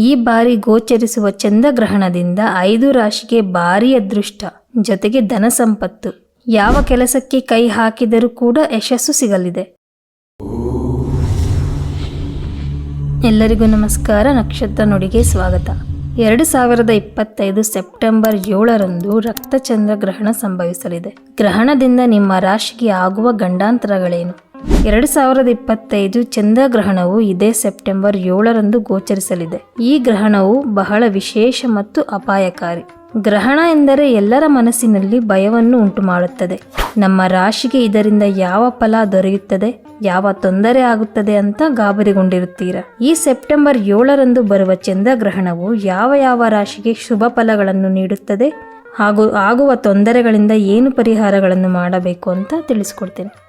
ಈ ಬಾರಿ ಗೋಚರಿಸುವ ಚಂದ್ರಗ್ರಹಣದಿಂದ ಐದು ರಾಶಿಗೆ ಭಾರಿ ಅದೃಷ್ಟ, ಜೊತೆಗೆ ಧನ ಸಂಪತ್ತು. ಯಾವ ಕೆಲಸಕ್ಕೆ ಕೈ ಹಾಕಿದರೂ ಕೂಡ ಯಶಸ್ಸು ಸಿಗಲಿದೆ. ಎಲ್ಲರಿಗೂ ನಮಸ್ಕಾರ, ನಕ್ಷತ್ರ ನುಡಿಗೆ ಸ್ವಾಗತ. ಎರಡು ಸಾವಿರದ ಇಪ್ಪತ್ತೈದು ಸೆಪ್ಟೆಂಬರ್ ಏಳರಂದು ರಕ್ತಚಂದ್ರ ಗ್ರಹಣ ಸಂಭವಿಸಲಿದೆ. ಗ್ರಹಣದಿಂದ ನಿಮ್ಮ ರಾಶಿಗೆ ಆಗುವ ಗಂಡಾಂತರಗಳೇನು? ಎರಡು ಸಾವಿರದ ಇಪ್ಪತ್ತೈದು ಚಂದ್ರಗ್ರಹಣವು ಇದೇ ಸೆಪ್ಟೆಂಬರ್ ಏಳರಂದು ಗೋಚರಿಸಲಿದೆ. ಈ ಗ್ರಹಣವು ಬಹಳ ವಿಶೇಷ ಮತ್ತು ಅಪಾಯಕಾರಿ. ಗ್ರಹಣ ಎಂದರೆ ಎಲ್ಲರ ಮನಸ್ಸಿನಲ್ಲಿ ಭಯವನ್ನು ಉಂಟು ಮಾಡುತ್ತದೆ ನಮ್ಮ ರಾಶಿಗೆ ಇದರಿಂದ ಯಾವ ಫಲ ದೊರೆಯುತ್ತದೆ, ಯಾವ ತೊಂದರೆ ಆಗುತ್ತದೆ ಅಂತ ಗಾಬರಿಗೊಂಡಿರುತ್ತೀರಾ? ಈ ಸೆಪ್ಟೆಂಬರ್ ಏಳರಂದು ಬರುವ ಚಂದ್ರಗ್ರಹಣವು ಯಾವ ಯಾವ ರಾಶಿಗೆ ಶುಭ ಫಲಗಳನ್ನು ನೀಡುತ್ತದೆ ಹಾಗೂ ಆಗುವ ತೊಂದರೆಗಳಿಂದ ಏನು ಪರಿಹಾರಗಳನ್ನು ಮಾಡಬೇಕು ಅಂತ ತಿಳಿಸ್ಕೊಡ್ತೇನೆ.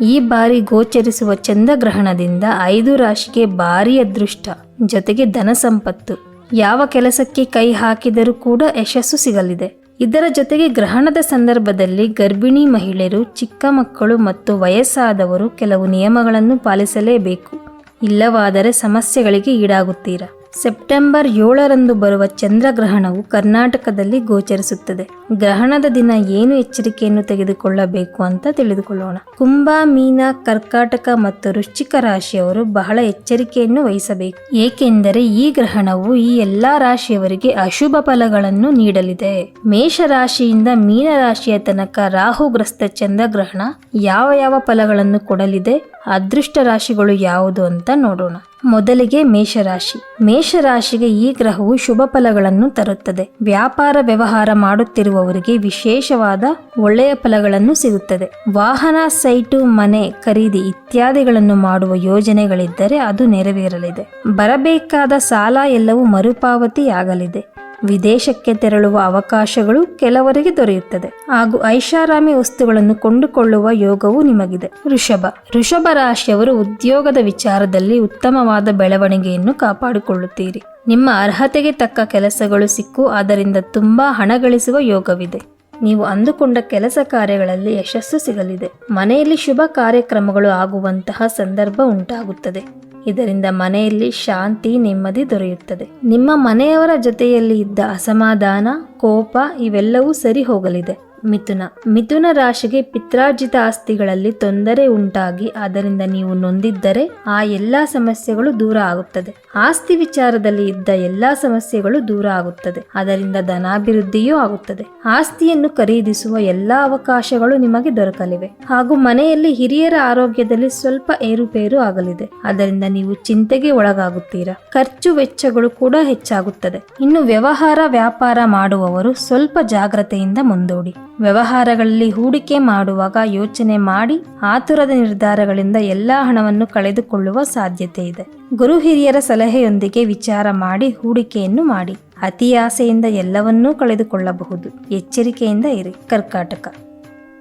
ಈ ಬಾರಿ ಗೋಚರಿಸುವ ಚಂದ್ರಗ್ರಹಣದಿಂದ ಐದು ರಾಶಿಗೆ ಭಾರಿ ಅದೃಷ್ಟ, ಜೊತೆಗೆ ಧನ ಸಂಪತ್ತು. ಯಾವ ಕೆಲಸಕ್ಕೆ ಕೈ ಹಾಕಿದರೂ ಕೂಡ ಯಶಸ್ಸು ಸಿಗಲಿದೆ. ಇದರ ಜೊತೆಗೆ ಗ್ರಹಣದ ಸಂದರ್ಭದಲ್ಲಿ ಗರ್ಭಿಣಿ ಮಹಿಳೆಯರು, ಚಿಕ್ಕ ಮಕ್ಕಳು ಮತ್ತು ವಯಸ್ಸಾದವರು ಕೆಲವು ನಿಯಮಗಳನ್ನು ಪಾಲಿಸಲೇಬೇಕು. ಇಲ್ಲವಾದರೆ ಸಮಸ್ಯೆಗಳಿಗೆ ಈಡಾಗುತ್ತೀರಾ? ಸೆಪ್ಟೆಂಬರ್ ಏಳರಂದು ಬರುವ ಚಂದ್ರಗ್ರಹಣವು ಕರ್ನಾಟಕದಲ್ಲಿ ಗೋಚರಿಸುತ್ತದೆ. ಗ್ರಹಣದ ದಿನ ಏನು ಎಚ್ಚರಿಕೆಯನ್ನು ತೆಗೆದುಕೊಳ್ಳಬೇಕು ಅಂತ ತಿಳಿದುಕೊಳ್ಳೋಣ. ಕುಂಭ, ಮೀನ, ಕರ್ಕಾಟಕ ಮತ್ತು ವೃಶ್ಚಿಕ ರಾಶಿಯವರು ಬಹಳ ಎಚ್ಚರಿಕೆಯನ್ನು ವಹಿಸಬೇಕು. ಏಕೆಂದರೆ ಈ ಗ್ರಹಣವು ಈ ಎಲ್ಲಾ ರಾಶಿಯವರಿಗೆ ಅಶುಭ ಫಲಗಳನ್ನು ನೀಡಲಿದೆ. ಮೇಷ ರಾಶಿಯಿಂದ ಮೀನ ರಾಶಿಯ ತನಕ ರಾಹುಗ್ರಸ್ತ ಚಂದ್ರಗ್ರಹಣ ಯಾವ ಯಾವ ಫಲಗಳನ್ನು ಕೊಡಲಿದೆ? ಅದೃಷ್ಟ ರಾಶಿಗಳು ಯಾವುದು ಅಂತ ನೋಡೋಣ. ಮೊದಲಿಗೆ ಮೇಷರಾಶಿ. ಮೇಷರಾಶಿಗೆ ಈ ಗ್ರಹವು ಶುಭ ಫಲಗಳನ್ನು ತರುತ್ತದೆ. ವ್ಯಾಪಾರ ವ್ಯವಹಾರ ಮಾಡುತ್ತಿರುವವರಿಗೆ ವಿಶೇಷವಾದ ಒಳ್ಳೆಯ ಫಲಗಳನ್ನು ಸಿಗುತ್ತದೆ. ವಾಹನ, ಸೈಟು, ಮನೆ ಖರೀದಿ ಇತ್ಯಾದಿಗಳನ್ನು ಮಾಡುವ ಯೋಜನೆಗಳಿದ್ದರೆ ಅದು ನೆರವೇರಲಿದೆ. ಬರಬೇಕಾದ ಸಾಲ ಎಲ್ಲವೂ ಮರುಪಾವತಿಯಾಗಲಿದೆ. ವಿದೇಶಕ್ಕೆ ತೆರಳುವ ಅವಕಾಶಗಳು ಕೆಲವರಿಗೆ ದೊರೆಯುತ್ತದೆ. ಹಾಗೂ ಐಷಾರಾಮಿ ವಸ್ತುಗಳನ್ನು ಕೊಂಡುಕೊಳ್ಳುವ ಯೋಗವು ನಿಮಗಿದೆ. ಋಷಭ. ಋಷಭ ರಾಶಿಯವರು ಉದ್ಯೋಗದ ವಿಚಾರದಲ್ಲಿ ಉತ್ತಮವಾದ ಬೆಳವಣಿಗೆಯನ್ನು ಕಾಪಾಡಿಕೊಳ್ಳುತ್ತೀರಿ. ನಿಮ್ಮ ಅರ್ಹತೆಗೆ ತಕ್ಕ ಕೆಲಸಗಳು ಸಿಕ್ಕು ಅದರಿಂದ ತುಂಬಾ ಹಣ ಗಳಿಸುವ ಯೋಗವಿದೆ. ನೀವು ಅಂದುಕೊಂಡ ಕೆಲಸ ಕಾರ್ಯಗಳಲ್ಲಿ ಯಶಸ್ಸು ಸಿಗಲಿದೆ. ಮನೆಯಲ್ಲಿ ಶುಭ ಕಾರ್ಯಕ್ರಮಗಳು ಆಗುವಂತಹ ಸಂದರ್ಭ ಉಂಟಾಗುತ್ತದೆ. ಇದರಿಂದ ಮನೆಯಲ್ಲಿ ಶಾಂತಿ ನೆಮ್ಮದಿ ದೊರೆಯುತ್ತದೆ. ನಿಮ್ಮ ಮನೆಯವರ ಜೊತೆಯಲ್ಲಿ ಇದ್ದ ಅಸಮಾಧಾನ ಕೋಪ ಇವೆಲ್ಲವೂ ಸರಿ ಹೋಗಲಿದೆ. ಮಿಥುನ. ಮಿಥುನ ರಾಶಿಗೆ ಪಿತ್ರಾರ್ಜಿತ ಆಸ್ತಿಗಳಲ್ಲಿ ತೊಂದರೆ ಉಂಟಾಗಿ ಅದರಿಂದ ನೀವು ನೊಂದಿದ್ದರೆ ಆ ಎಲ್ಲಾ ಸಮಸ್ಯೆಗಳು ದೂರ ಆಗುತ್ತದೆ. ಆಸ್ತಿ ವಿಚಾರದಲ್ಲಿ ಇದ್ದ ಎಲ್ಲಾ ಸಮಸ್ಯೆಗಳು ದೂರ ಆಗುತ್ತದೆ. ಅದರಿಂದ ಧನಾಭಿವೃದ್ಧಿಯೂ ಆಗುತ್ತದೆ. ಆಸ್ತಿಯನ್ನು ಖರೀದಿಸುವ ಎಲ್ಲಾ ಅವಕಾಶಗಳು ನಿಮಗೆ ದೊರಕಲಿವೆ. ಹಾಗೂ ಮನೆಯಲ್ಲಿ ಹಿರಿಯರ ಆರೋಗ್ಯದಲ್ಲಿ ಸ್ವಲ್ಪ ಏರುಪೇರು ಆಗಲಿದೆ. ಅದರಿಂದ ನೀವು ಚಿಂತೆಗೆ ಒಳಗಾಗುತ್ತೀರಾ. ಖರ್ಚು ವೆಚ್ಚಗಳು ಕೂಡ ಹೆಚ್ಚಾಗುತ್ತದೆ. ಇನ್ನು ವ್ಯವಹಾರ ವ್ಯಾಪಾರ ಮಾಡುವವರು ಸ್ವಲ್ಪ ಜಾಗ್ರತೆಯಿಂದ ಮುಂದೂಡಿ. ವ್ಯವಹಾರಗಳಲ್ಲಿ ಹೂಡಿಕೆ ಮಾಡುವಾಗ ಯೋಚನೆ ಮಾಡಿ ಆತುರದ ನಿರ್ಧಾರಗಳಿಂದ ಎಲ್ಲ ಹಣವನ್ನು ಕಳೆದುಕೊಳ್ಳುವ ಸಾಧ್ಯತೆ ಇದೆ. ಗುರು ಹಿರಿಯರ ಸಲಹೆಯೊಂದಿಗೆ ವಿಚಾರ ಮಾಡಿ ಹೂಡಿಕೆಯನ್ನು ಮಾಡಿ. ಅತಿ ಆಸೆಯಿಂದ ಎಲ್ಲವನ್ನೂ ಕಳೆದುಕೊಳ್ಳಬಹುದು. ಎಚ್ಚರಿಕೆಯಿಂದ ಇರಿ. ಕರ್ಕಾಟಕ.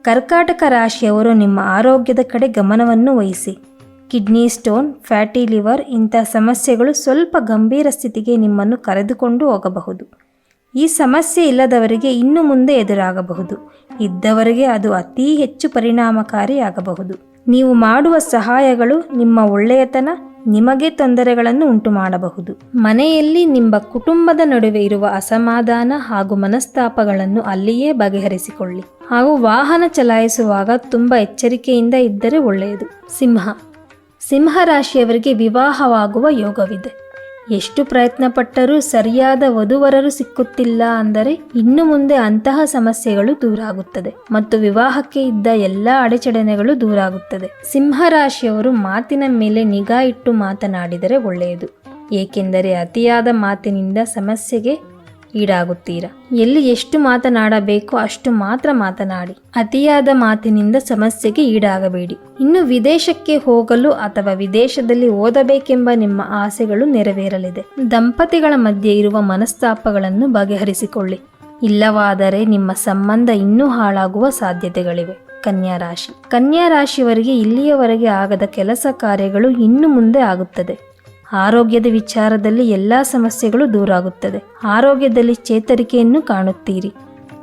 ಕರ್ಕಾಟಕ ರಾಶಿಯವರು ನಿಮ್ಮ ಆರೋಗ್ಯದ ಕಡೆ ಗಮನವನ್ನು ವಹಿಸಿ. ಕಿಡ್ನಿ ಸ್ಟೋನ್, ಫ್ಯಾಟಿ ಲಿವರ್ ಇಂಥ ಸಮಸ್ಯೆಗಳು ಸ್ವಲ್ಪ ಗಂಭೀರ ಸ್ಥಿತಿಗೆ ನಿಮ್ಮನ್ನು ಕರೆದುಕೊಂಡು ಹೋಗಬಹುದು. ಈ ಸಮಸ್ಯೆ ಇಲ್ಲದವರಿಗೆ ಇನ್ನು ಮುಂದೆ ಎದುರಾಗಬಹುದು. ಇದ್ದವರಿಗೆ ಅದು ಅತೀ ಹೆಚ್ಚು ಪರಿಣಾಮಕಾರಿಯಾಗಬಹುದು. ನೀವು ಮಾಡುವ ಸಹಾಯಗಳು ನಿಮ್ಮ ಒಳ್ಳೆಯತನ, ನಿಮಗೆ ತೊಂದರೆಗಳನ್ನು ಉಂಟು ಮಾಡಬಹುದು ಮನೆಯಲ್ಲಿ ನಿಮ್ಮ ಕುಟುಂಬದ ನಡುವೆ ಇರುವ ಅಸಮಾಧಾನ ಹಾಗೂ ಮನಸ್ತಾಪಗಳನ್ನು ಅಲ್ಲಿಯೇ ಬಗೆಹರಿಸಿಕೊಳ್ಳಿ. ಹಾಗೂ ವಾಹನ ಚಲಾಯಿಸುವಾಗ ತುಂಬ ಎಚ್ಚರಿಕೆಯಿಂದ ಇದ್ದರೆ ಒಳ್ಳೆಯದು. ಸಿಂಹ. ಸಿಂಹ ರಾಶಿಯವರಿಗೆ ವಿವಾಹವಾಗುವ ಯೋಗವಿದೆ. ಎಷ್ಟು ಪ್ರಯತ್ನಪಟ್ಟರೂ ಸರಿಯಾದ ವಧುವರರು ಸಿಕ್ಕುತ್ತಿಲ್ಲ ಅಂದರೆ ಇನ್ನು ಮುಂದೆ ಅಂತಹ ಸಮಸ್ಯೆಗಳು ದೂರಾಗುತ್ತದೆ ಮತ್ತು ವಿವಾಹಕ್ಕೆ ಇದ್ದ ಎಲ್ಲ ಅಡೆಚಣೆಗಳು ದೂರಾಗುತ್ತದೆ. ಸಿಂಹರಾಶಿಯವರು ಮಾತಿನ ಮೇಲೆ ನಿಗಾ ಇಟ್ಟು ಮಾತನಾಡಿದರೆ ಒಳ್ಳೆಯದು. ಏಕೆಂದರೆ ಅತಿಯಾದ ಮಾತಿನಿಂದ ಸಮಸ್ಯೆಗೆ ಈಡಾಗುತ್ತೀರಾ? ಎಲ್ಲಿ ಎಷ್ಟು ಮಾತನಾಡಬೇಕೋ ಅಷ್ಟು ಮಾತ್ರ ಮಾತನಾಡಿ. ಅತಿಯಾದ ಮಾತಿನಿಂದ ಸಮಸ್ಯೆಗೆ ಈಡಾಗಬೇಡಿ. ಇನ್ನು ವಿದೇಶಕ್ಕೆ ಹೋಗಲು ಅಥವಾ ವಿದೇಶದಲ್ಲಿ ಓದಬೇಕೆಂಬ ನಿಮ್ಮ ಆಸೆಗಳು ನೆರವೇರಲಿದೆ. ದಂಪತಿಗಳ ಮಧ್ಯೆ ಇರುವ ಮನಸ್ತಾಪಗಳನ್ನು ಬಗೆಹರಿಸಿಕೊಳ್ಳಿ. ಇಲ್ಲವಾದರೆ ನಿಮ್ಮ ಸಂಬಂಧ ಇನ್ನೂ ಹಾಳಾಗುವ ಸಾಧ್ಯತೆಗಳಿವೆ. ಕನ್ಯಾ ರಾಶಿ. ಕನ್ಯಾ ರಾಶಿಯವರಿಗೆ ಇಲ್ಲಿಯವರೆಗೆ ಆಗದ ಕೆಲಸ ಕಾರ್ಯಗಳು ಇನ್ನು ಮುಂದೆ ಆಗುತ್ತದೆ. ಆರೋಗ್ಯದ ವಿಚಾರದಲ್ಲಿ ಎಲ್ಲ ಸಮಸ್ಯೆಗಳು ದೂರಾಗುತ್ತದೆ. ಆರೋಗ್ಯದಲ್ಲಿ ಚೇತರಿಕೆಯನ್ನು ಕಾಣುತ್ತೀರಿ.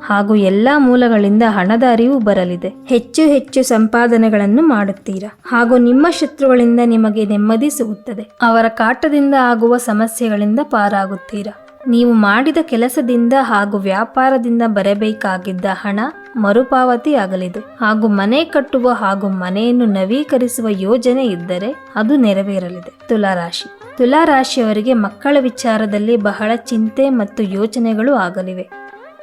ಹಾಗೂ ಎಲ್ಲ ಮೂಲಗಳಿಂದ ಹಣದ ಅರಿವು ಬರಲಿದೆ. ಹೆಚ್ಚು ಹೆಚ್ಚು ಸಂಪಾದನೆಗಳನ್ನು ಮಾಡುತ್ತೀರಾ? ಹಾಗೂ ನಿಮ್ಮ ಶತ್ರುಗಳಿಂದ ನಿಮಗೆ ನೆಮ್ಮದಿ ಸಿಗುತ್ತದೆ. ಅವರ ಕಾಟದಿಂದ ಆಗುವ ಸಮಸ್ಯೆಗಳಿಂದ ಪಾರಾಗುತ್ತೀರಾ? ನೀವು ಮಾಡಿದ ಕೆಲಸದಿಂದ ಹಾಗೂ ವ್ಯಾಪಾರದಿಂದ ಬರಬೇಕಾಗಿದ್ದ ಹಣ ಮರುಪಾವತಿ ಆಗಲಿದೆ. ಹಾಗೂ ಮನೆ ಕಟ್ಟುವ ಹಾಗೂ ಮನೆಯನ್ನು ನವೀಕರಿಸುವ ಯೋಜನೆ ಇದ್ದರೆ ಅದು ನೆರವೇರಲಿದೆ. ತುಲಾರಾಶಿ. ತುಲಾರಾಶಿಯವರಿಗೆ ಮಕ್ಕಳ ವಿಚಾರದಲ್ಲಿ ಬಹಳ ಚಿಂತೆ ಮತ್ತು ಯೋಚನೆಗಳು ಆಗಲಿವೆ.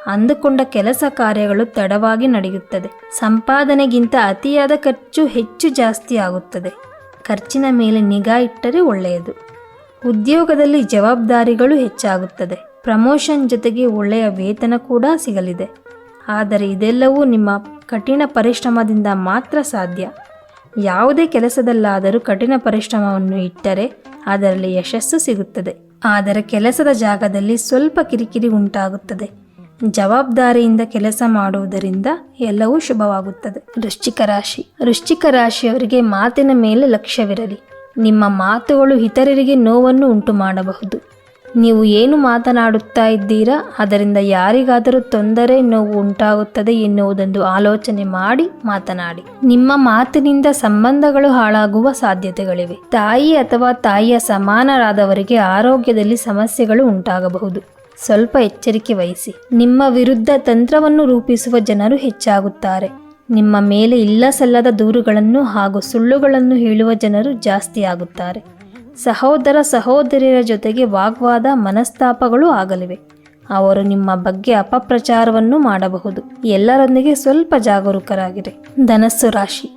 ಅಂದುಕೊಂಡ ಕೆಲಸ ಕಾರ್ಯಗಳು ತಡವಾಗಿ ನಡೆಯುತ್ತದೆ. ಸಂಪಾದನೆಗಿಂತ ಅತಿಯಾದ ಖರ್ಚು ಹೆಚ್ಚು ಜಾಸ್ತಿ ಆಗುತ್ತದೆ. ಖರ್ಚಿನ ಮೇಲೆ ನಿಗಾ ಇಟ್ಟರೆ ಒಳ್ಳೆಯದು. ಉದ್ಯೋಗದಲ್ಲಿ ಜವಾಬ್ದಾರಿಗಳು ಹೆಚ್ಚಾಗುತ್ತದೆ. ಪ್ರಮೋಷನ್ ಜೊತೆಗೆ ಒಳ್ಳೆಯ ವೇತನ ಕೂಡ ಸಿಗಲಿದೆ. ಆದರೆ ಇದೆಲ್ಲವೂ ನಿಮ್ಮ ಕಠಿಣ ಪರಿಶ್ರಮದಿಂದ ಮಾತ್ರ ಸಾಧ್ಯ. ಯಾವುದೇ ಕೆಲಸದಲ್ಲಾದರೂ ಕಠಿಣ ಪರಿಶ್ರಮವನ್ನು ಇಟ್ಟರೆ ಅದರಲ್ಲಿ ಯಶಸ್ಸು ಸಿಗುತ್ತದೆ. ಆದರೆ ಕೆಲಸದ ಜಾಗದಲ್ಲಿ ಸ್ವಲ್ಪ ಕಿರಿಕಿರಿ ಉಂಟಾಗುತ್ತದೆ. ಜವಾಬ್ದಾರಿಯಿಂದ ಕೆಲಸ ಮಾಡುವುದರಿಂದ ಎಲ್ಲವೂ ಶುಭವಾಗುತ್ತದೆ. ವೃಶ್ಚಿಕ ರಾಶಿ. ವೃಶ್ಚಿಕ ರಾಶಿಯವರಿಗೆ ಮಾತಿನ ಮೇಲೆ ಲಕ್ಷ್ಯವಿರಲಿ. ನಿಮ್ಮ ಮಾತುಗಳು ಇತರರಿಗೆ ನೋವನ್ನು ಉಂಟು ಮಾಡಬಹುದು ನೀವು ಏನು ಮಾತನಾಡುತ್ತಾ ಇದ್ದೀರಾ? ಅದರಿಂದ ಯಾರಿಗಾದರೂ ತೊಂದರೆ, ನೋವು ಉಂಟಾಗುತ್ತದೆ ಎನ್ನುವುದೊಂದು ಆಲೋಚನೆ ಮಾಡಿ ಮಾತನಾಡಿ. ನಿಮ್ಮ ಮಾತಿನಿಂದ ಸಂಬಂಧಗಳು ಹಾಳಾಗುವ ಸಾಧ್ಯತೆಗಳಿವೆ. ತಾಯಿ ಅಥವಾ ತಾಯಿಯ ಸಮಾನರಾದವರಿಗೆ ಆರೋಗ್ಯದಲ್ಲಿ ಸಮಸ್ಯೆಗಳು ಉಂಟಾಗಬಹುದು. ಸ್ವಲ್ಪ ಎಚ್ಚರಿಕೆ ವಹಿಸಿ. ನಿಮ್ಮ ವಿರುದ್ಧ ತಂತ್ರವನ್ನು ರೂಪಿಸುವ ಜನರು ಹೆಚ್ಚಾಗುತ್ತಾರೆ. ನಿಮ್ಮ ಮೇಲೆ ಇಲ್ಲ ಸಲ್ಲದ ದೂರುಗಳನ್ನು ಹಾಗೂ ಸುಳ್ಳುಗಳನ್ನು ಹೇಳುವ ಜನರು ಜಾಸ್ತಿ ಆಗುತ್ತಾರೆ. ಸಹೋದರ ಸಹೋದರಿಯರ ಜೊತೆಗೆ ವಾಗ್ವಾದ ಮನಸ್ತಾಪಗಳು ಆಗಲಿವೆ. ಅವರು ನಿಮ್ಮ ಬಗ್ಗೆ ಅಪಪ್ರಚಾರವನ್ನು ಮಾಡಬಹುದು. ಎಲ್ಲರೊಂದಿಗೆ ಸ್ವಲ್ಪ ಜಾಗರೂಕರಾಗಿರಿ. ಧನಸ್ಸು ರಾಶಿ.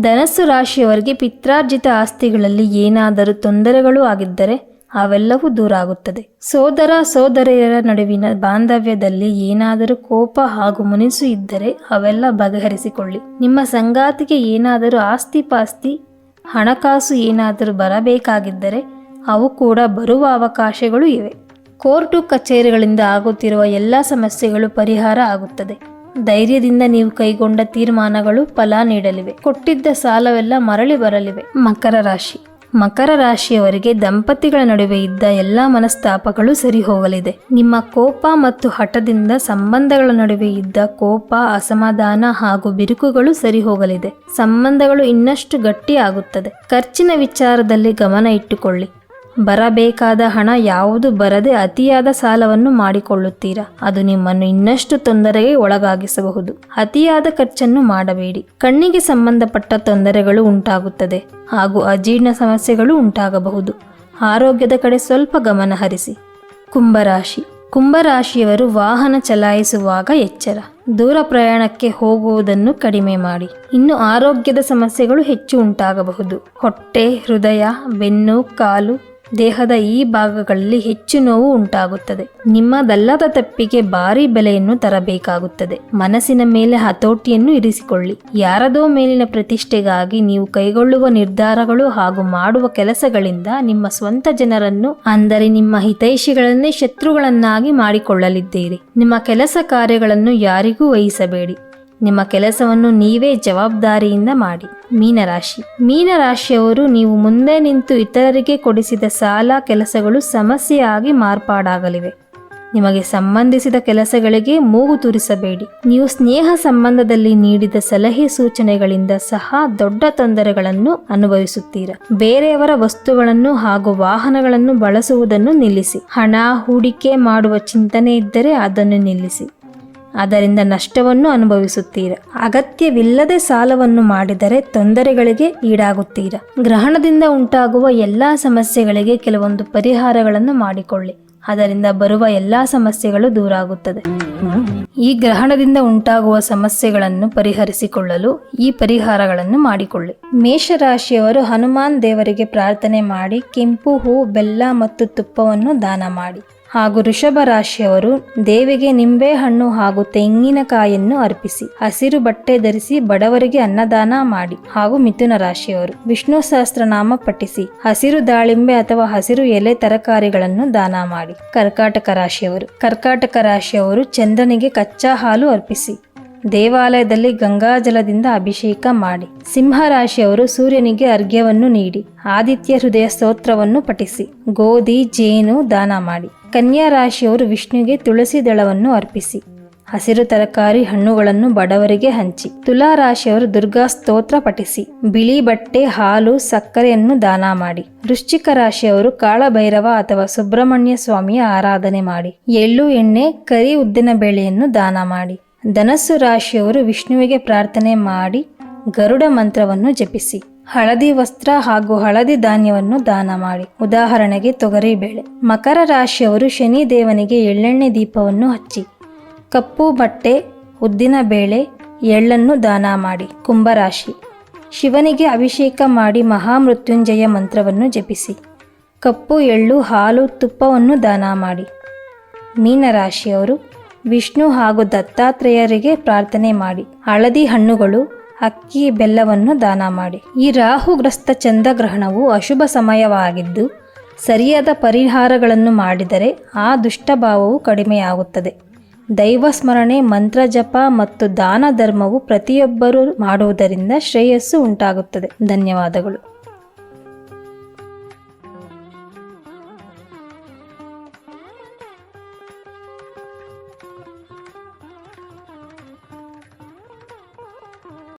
ಧನಸ್ಸು ರಾಶಿಯವರಿಗೆ ಪಿತ್ರಾರ್ಜಿತ ಆಸ್ತಿಗಳಲ್ಲಿ ಏನಾದರೂ ತೊಂದರೆಗಳು ಆಗಿದ್ದರೆ ಅವೆಲ್ಲವೂ ದೂರ ಆಗುತ್ತದೆ. ಸೋದರ ಸೋದರಿಯರ ನಡುವಿನ ಬಾಂಧವ್ಯದಲ್ಲಿ ಏನಾದರೂ ಕೋಪ ಹಾಗೂ ಮುನಿಸು ಇದ್ದರೆ ಅವೆಲ್ಲ ಬಗೆಹರಿಸಿಕೊಳ್ಳಿ. ನಿಮ್ಮ ಸಂಗಾತಿಗೆ ಏನಾದರೂ ಆಸ್ತಿ ಪಾಸ್ತಿ ಹಣಕಾಸು ಏನಾದರೂ ಬರಬೇಕಾಗಿದ್ದರೆ ಅವು ಕೂಡ ಬರುವ ಅವಕಾಶಗಳು ಇವೆ. ಕೋರ್ಟು ಕಚೇರಿಗಳಿಂದ ಆಗುತ್ತಿರುವ ಎಲ್ಲ ಸಮಸ್ಯೆಗಳು ಪರಿಹಾರ ಆಗುತ್ತದೆ. ಧೈರ್ಯದಿಂದ ನೀವು ಕೈಗೊಂಡ ತೀರ್ಮಾನಗಳು ಫಲ ನೀಡಲಿವೆ. ಕೊಟ್ಟಿದ್ದ ಸಾಲವೆಲ್ಲ ಮರಳಿ ಬರಲಿವೆ. ಮಕರ ರಾಶಿ. ಮಕರ ರಾಶಿಯವರಿಗೆ ದಂಪತಿಗಳ ನಡುವೆ ಇದ್ದ ಎಲ್ಲ ಮನಸ್ತಾಪಗಳು ಸರಿ ಹೋಗಲಿದೆ ನಿಮ್ಮ ಕೋಪ ಮತ್ತು ಹಠದಿಂದ ಸಂಬಂಧಗಳ ನಡುವೆ ಇದ್ದ ಕೋಪ, ಅಸಮಾಧಾನ ಹಾಗೂ ಬಿರುಕುಗಳು ಸರಿ ಹೋಗಲಿದೆ ಸಂಬಂಧಗಳು ಇನ್ನಷ್ಟು ಗಟ್ಟಿಯಾಗುತ್ತದೆ. ಖರ್ಚಿನ ವಿಚಾರದಲ್ಲಿ ಗಮನ ಇಟ್ಟುಕೊಳ್ಳಿ. ಬರಬೇಕಾದ ಹಣ ಯಾವುದು ಬರದೆ ಅತಿಯಾದ ಸಾಲವನ್ನು ಮಾಡಿಕೊಳ್ಳುತ್ತೀರಾ? ಅದು ನಿಮ್ಮನ್ನು ಇನ್ನಷ್ಟು ತೊಂದರೆಗೆ ಒಳಗಾಗಿಸಬಹುದು. ಅತಿಯಾದ ಖರ್ಚನ್ನು ಮಾಡಬೇಡಿ. ಕಣ್ಣಿಗೆ ಸಂಬಂಧಪಟ್ಟ ತೊಂದರೆಗಳು ಉಂಟಾಗುತ್ತದೆ. ಹಾಗೂ ಅಜೀರ್ಣ ಸಮಸ್ಯೆಗಳು ಉಂಟಾಗಬಹುದು. ಆರೋಗ್ಯದ ಕಡೆ ಸ್ವಲ್ಪ ಗಮನ ಹರಿಸಿ. ಕುಂಭರಾಶಿ. ಕುಂಭರಾಶಿಯವರು ವಾಹನ ಚಲಾಯಿಸುವಾಗ ಎಚ್ಚರ. ದೂರ ಪ್ರಯಾಣಕ್ಕೆ ಹೋಗುವುದನ್ನು ಕಡಿಮೆ ಮಾಡಿ. ಇನ್ನು ಆರೋಗ್ಯದ ಸಮಸ್ಯೆಗಳು ಹೆಚ್ಚು ಉಂಟಾಗಬಹುದು. ಹೊಟ್ಟೆ, ಹೃದಯ, ಬೆನ್ನು, ಕಾಲು ದೇಹದ ಈ ಭಾಗಗಳಲ್ಲಿ ಹೆಚ್ಚು ನೋವು ಉಂಟಾಗುತ್ತದೆ. ನಿಮ್ಮದಲ್ಲದ ತಪ್ಪಿಗೆ ಭಾರಿ ಬೆಲೆಯನ್ನು ತರಬೇಕಾಗುತ್ತದೆ. ಮನಸ್ಸಿನ ಮೇಲೆ ಹತೋಟಿಯನ್ನು ಇರಿಸಿಕೊಳ್ಳಿ. ಯಾರದೋ ಮೇಲಿನ ಪ್ರತಿಷ್ಠೆಗಾಗಿ ನೀವು ಕೈಗೊಳ್ಳುವ ನಿರ್ಧಾರಗಳು ಹಾಗೂ ಮಾಡುವ ಕೆಲಸಗಳಿಂದ ನಿಮ್ಮ ಸ್ವಂತ ಜನರನ್ನು, ಅಂದರೆ ನಿಮ್ಮ ಹಿತೈಷಿಗಳನ್ನೇ ಶತ್ರುಗಳನ್ನಾಗಿ ಮಾಡಿಕೊಳ್ಳಲಿದ್ದೀರಿ. ನಿಮ್ಮ ಕೆಲಸ ಕಾರ್ಯಗಳನ್ನು ಯಾರಿಗೂ ವಹಿಸಬೇಡಿ. ನಿಮ್ಮ ಕೆಲಸವನ್ನು ನೀವೇ ಜವಾಬ್ದಾರಿಯಿಂದ ಮಾಡಿ. ಮೀನರಾಶಿ. ಮೀನರಾಶಿಯವರು ನೀವು ಮುಂದೆ ನಿಂತು ಇತರರಿಗೆ ಕೊಡಿಸಿದ ಸಾಲ ಕೆಲಸಗಳು ಸಮಸ್ಯೆಯಾಗಿ ಮಾರ್ಪಾಡಾಗಲಿವೆ. ನಿಮಗೆ ಸಂಬಂಧಿಸಿದ ಕೆಲಸಗಳಿಗೆ ಮೂಗು ತೂರಿಸಬೇಡಿ. ನೀವು ಸ್ನೇಹ ಸಂಬಂಧದಲ್ಲಿ ನೀಡಿದ ಸಲಹೆ ಸೂಚನೆಗಳಿಂದ ಸಹ ದೊಡ್ಡ ತೊಂದರೆಗಳನ್ನು ಅನುಭವಿಸುತ್ತೀರಾ. ಬೇರೆಯವರ ವಸ್ತುಗಳನ್ನು ಹಾಗೂ ವಾಹನಗಳನ್ನು ಬಳಸುವುದನ್ನು ನಿಲ್ಲಿಸಿ. ಹಣ, ಹೂಡಿಕೆ ಮಾಡುವ ಚಿಂತನೆ ಇದ್ದರೆ ಅದನ್ನು ನಿಲ್ಲಿಸಿ. ಅದರಿಂದ ನಷ್ಟವನ್ನು ಅನುಭವಿಸುತ್ತೀರ. ಅಗತ್ಯವಿಲ್ಲದೆ ಸಾಲವನ್ನು ಮಾಡಿದರೆ ತೊಂದರೆಗಳಿಗೆ ಈಡಾಗುತ್ತೀರ. ಗ್ರಹಣದಿಂದ ಉಂಟಾಗುವ ಎಲ್ಲ ಸಮಸ್ಯೆಗಳಿಗೆ ಕೆಲವೊಂದು ಪರಿಹಾರಗಳನ್ನು ಮಾಡಿಕೊಳ್ಳಿ. ಅದರಿಂದ ಬರುವ ಎಲ್ಲ ಸಮಸ್ಯೆಗಳು ದೂರ ಆಗುತ್ತದೆ ಈ ಗ್ರಹಣದಿಂದ ಉಂಟಾಗುವ ಸಮಸ್ಯೆಗಳನ್ನು ಪರಿಹರಿಸಿಕೊಳ್ಳಲು ಈ ಪರಿಹಾರಗಳನ್ನು ಮಾಡಿಕೊಳ್ಳಿ. ಮೇಷರಾಶಿಯವರು ಹನುಮಾನ್ ದೇವರಿಗೆ ಪ್ರಾರ್ಥನೆ ಮಾಡಿ, ಕೆಂಪು ಹೂ, ಬೆಲ್ಲ ಮತ್ತು ತುಪ್ಪವನ್ನು ದಾನ ಮಾಡಿ. ಹಾಗೂ ವೃಷಭ ರಾಶಿಯವರು ದೇವಿಗೆ ನಿಂಬೆಹಣ್ಣು ಹಾಗೂ ತೆಂಗಿನಕಾಯನ್ನು ಅರ್ಪಿಸಿ, ಹಸಿರು ಬಟ್ಟೆ ಧರಿಸಿ ಬಡವರಿಗೆ ಅನ್ನದಾನ ಮಾಡಿ ಹಾಗೂ ಮಿಥುನ ರಾಶಿಯವರು ವಿಷ್ಣು ಸಹಸ್ರನಾಮ ಪಠಿಸಿ, ಹಸಿರು ದಾಳಿಂಬೆ ಅಥವಾ ಹಸಿರು ಎಲೆ ತರಕಾರಿಗಳನ್ನು ದಾನ ಮಾಡಿ. ಕರ್ಕಾಟಕ ರಾಶಿಯವರು ಕರ್ಕಾಟಕ ರಾಶಿಯವರು ಚಂದ್ರನಿಗೆ ಕಚ್ಚಾ ಹಾಲು ಅರ್ಪಿಸಿ, ದೇವಾಲಯದಲ್ಲಿ ಗಂಗಾಜಲದಿಂದ ಅಭಿಷೇಕ ಮಾಡಿ. ಸಿಂಹರಾಶಿಯವರು ಸೂರ್ಯನಿಗೆ ಅರ್ಘ್ಯವನ್ನು ನೀಡಿ, ಆದಿತ್ಯ ಹೃದಯ ಸ್ತೋತ್ರವನ್ನು ಪಠಿಸಿ, ಗೋಧಿ, ಜೇನು ದಾನ ಮಾಡಿ. ಕನ್ಯಾ ರಾಶಿಯವರು ವಿಷ್ಣುವಿಗೆ ತುಳಸಿ ದಳವನ್ನು ಅರ್ಪಿಸಿ. ಹಸಿರು ತರಕಾರಿ ಹಣ್ಣುಗಳನ್ನು ಬಡವರಿಗೆ ಹಂಚಿ. ತುಲಾ ರಾಶಿಯವರು ದುರ್ಗಾ ಸ್ತೋತ್ರ ಪಠಿಸಿ. ಬಿಳಿ ಬಟ್ಟೆ, ಹಾಲು, ಸಕ್ಕರೆಯನ್ನು ದಾನ ಮಾಡಿ. ವೃಶ್ಚಿಕ ರಾಶಿಯವರು ಕಾಳಭೈರವ ಅಥವಾ ಸುಬ್ರಹ್ಮಣ್ಯ ಸ್ವಾಮಿಯ ಆರಾಧನೆ ಮಾಡಿ. ಎಳ್ಳು ಎಣ್ಣೆ, ಕರಿ ಉದ್ದಿನ ಬೇಳೆಯನ್ನು ದಾನ ಮಾಡಿ. ಧನಸ್ಸು ರಾಶಿಯವರು ವಿಷ್ಣುವಿಗೆ ಪ್ರಾರ್ಥನೆ ಮಾಡಿ. ಗರುಡ ಮಂತ್ರವನ್ನು ಜಪಿಸಿ. ಹಳದಿ ವಸ್ತ್ರ ಹಾಗೂ ಹಳದಿ ಧಾನ್ಯವನ್ನು ದಾನ ಮಾಡಿ. ಉದಾಹರಣೆಗೆ ತೊಗರಿ ಬೇಳೆ. ಮಕರ ರಾಶಿಯವರು ಶನಿ ದೇವನಿಗೆ ಎಳ್ಳೆಣ್ಣೆ ದೀಪವನ್ನು ಹಚ್ಚಿ. ಕಪ್ಪು ಬಟ್ಟೆ, ಉದ್ದಿನ ಬೇಳೆ, ಎಳ್ಳನ್ನು ದಾನ ಮಾಡಿ. ಕುಂಭರಾಶಿ. ಶಿವನಿಗೆ ಅಭಿಷೇಕ ಮಾಡಿ ಮಹಾಮೃತ್ಯುಂಜಯ ಮಂತ್ರವನ್ನು ಜಪಿಸಿ. ಕಪ್ಪು ಎಳ್ಳು ಹಾಲು ತುಪ್ಪವನ್ನು ದಾನ ಮಾಡಿ. ಮೀನರಾಶಿಯವರು ವಿಷ್ಣು ಹಾಗೂ ದತ್ತಾತ್ರೇಯರಿಗೆ ಪ್ರಾರ್ಥನೆ ಮಾಡಿ. ಹಳದಿ ಹಣ್ಣುಗಳು ಅಕ್ಕಿ ಬೆಲ್ಲವನ್ನು ದಾನ ಮಾಡಿ. ಈ ರಾಹುಗ್ರಸ್ತ ಚಂದ್ರಗ್ರಹಣವು ಅಶುಭ ಸಮಯವಾಗಿದ್ದು, ಸರಿಯಾದ ಪರಿಹಾರಗಳನ್ನು ಮಾಡಿದರೆ ಆ ದುಷ್ಟಭಾವವು ಕಡಿಮೆಯಾಗುತ್ತದೆ. ದೈವ ಸ್ಮರಣೆ, ಮಂತ್ರ ಜಪ ಮತ್ತು ದಾನ ಧರ್ಮವು ಪ್ರತಿಯೊಬ್ಬರೂ ಮಾಡುವುದರಿಂದ ಶ್ರೇಯಸ್ಸು ಉಂಟಾಗುತ್ತದೆ. ಧನ್ಯವಾದಗಳು.